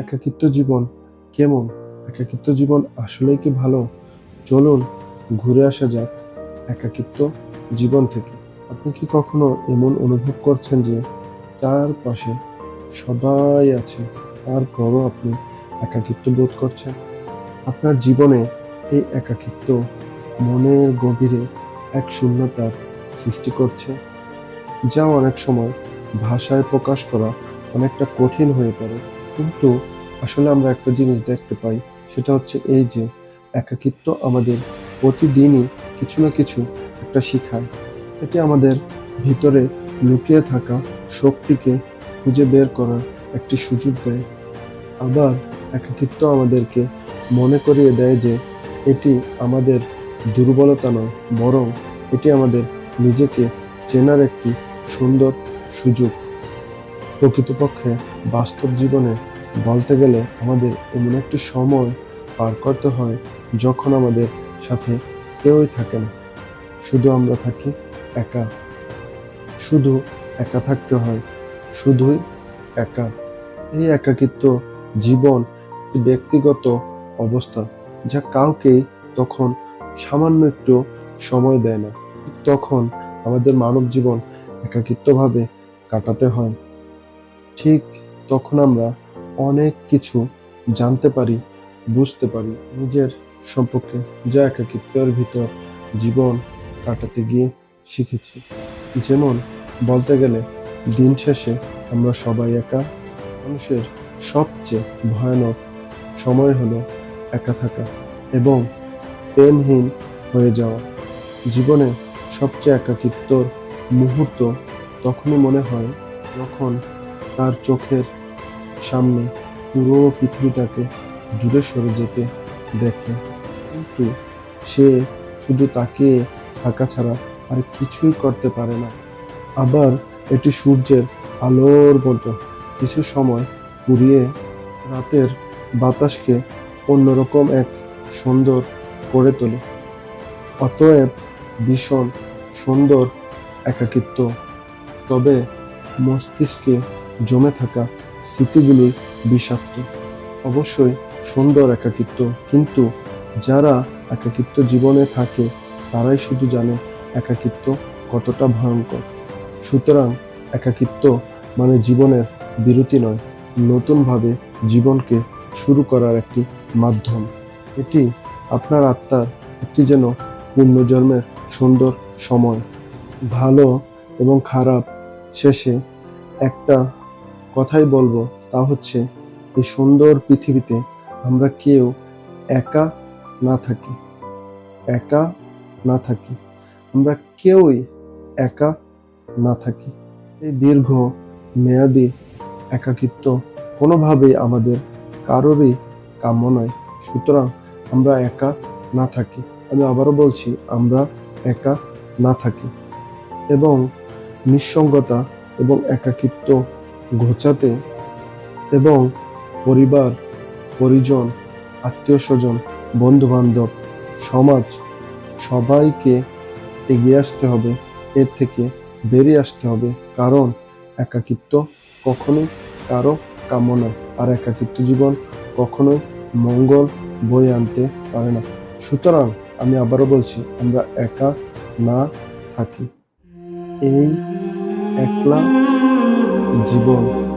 একাকিত্ব জীবন কেমন? একাকিত্ব জীবন আসলেই কি ভালো? চলুন ঘুরে আসা যাক একাকিত্ব জীবন থেকে। আপনি কি কখনো এমন অনুভব করছেন যে তার পাশে সবাই আছে? তার তারপরও আপনি একাকিত্ব বোধ করছেন? আপনার জীবনে এই একাকিত্ব মনের গভীরে এক শূন্যতার সৃষ্টি করছে, যা অনেক সময় ভাষায় প্রকাশ করা অনেকটা কঠিন হয়ে পড়ে। কিন্তু আসলে আমরা একটা জিনিস দেখতে পাই, সেটা হচ্ছে এই যে একাকিত্ব আমাদের প্রতিদিনই কিছু না কিছু একটা শিখায়। এটি আমাদের ভিতরে লুকিয়ে থাকা শক্তিকে খুঁজে বের করার একটি সুযোগ দেয়। আবার একাকিত্ব আমাদেরকে মনে করিয়ে দেয় যে এটি আমাদের দুর্বলতা নয়, বরং এটি আমাদের নিজেকে চেনার একটি সুন্দর সুযোগ। প্রকৃতপক্ষে বাস্তব জীবনে বলতে গেলে আমাদের এমন একটি সময় পার করতে হয় যখন আমাদের সাথে কেউই থাকে না। শুধু আমরা থাকি একা। শুধু একা থাকতে হয়। শুধুই একা। এই একাকিত্ব জীবন ব্যক্তিগত অবস্থা যা কাউকেই তখন সামান্য একটু সময় দেয় না। তখন আমাদের মানব জীবন একাকিত্বভাবে কাটাতে হয়। ঠিক তখন আমরা কিছু জানতে পারি, বুঝতে পারি, নিজের সম্পর্কে যা একাকিত্বের ভিতর জীবন কাটাতে গিয়ে শিখেছি। যেমন বলতে গেলে, দিন শেষে আমরা সবাই একা। মানুষের সবচেয়ে ভয়ানক সময় হলো একা থাকা এবং প্রেমহীন হয়ে যাওয়া। জীবনে সবচেয়ে একাকিত্বর মুহূর্ত তখনই মনে হয় যখন তার চোখের সামনে পুরো পৃথিবীটাকে দূরে সরে যেতে দেখে। কিন্তু সে শুধু তাকিয়ে থাকা ছাড়া আর কিছুই করতে পারে না। আবার এটি সূর্যের আলোর মতো কিছু সময় পুড়িয়ে রাতের বাতাসকে অন্যরকম এক সুন্দর করে তোলে। অতএব ভীষণ সুন্দর একাকিত্ব। তবে মস্তিষ্কে জমে থাকা স্মৃতিগুলি বিষাক্ত, অবশ্যই সুন্দর একাকিত্ব, কিন্তু যারা একাকিত্ব জীবনে থাকে, তারাই শুধু জানে একাকিত্ব কতটা ভয়ঙ্কর। সুতরাং একাকিত্ব মানে জীবনের বিরতি নয়, নতুনভাবে জীবনকে শুরু করার একটি মাধ্যম। এটি আপনার আত্মার একটি যেন পূর্ণজন্মের সুন্দর সময়। ভালো এবং খারাপ শেষে একটা কথাই বলব, তা হচ্ছে, এই সুন্দর পৃথিবীতে আমরা কেউ একা না থাকি। একা না থাকি। আমরা কেউই একা না থাকি। এই দীর্ঘ, মেয়াদি একাকিত্ব কোনোভাবেই আমাদের কারোরই কাম্য নয়। সুতরাং আমরা একা না থাকি। আমি আবারও বলছি, আমরা একা না থাকি। এবং নিঃসঙ্গতা এবং একাকিত্ব ঘোচাতে এবং পরিবার, পরিজন আত্মীয় স্বজন বন্ধু বান্ধব সমাজ সবাইকে এগিয়ে আসতে হবে, এর থেকে বেরিয়ে আসতে হবে। কারণ একাকিত্ব কখনোই কারও কামনা আর একাকিত্ব জীবন কখনোই মঙ্গল বয়ে আনতে পারে না। সুতরাং আমি আবারও বলছি, আমরা একা না থাকি। এই একলা জীবন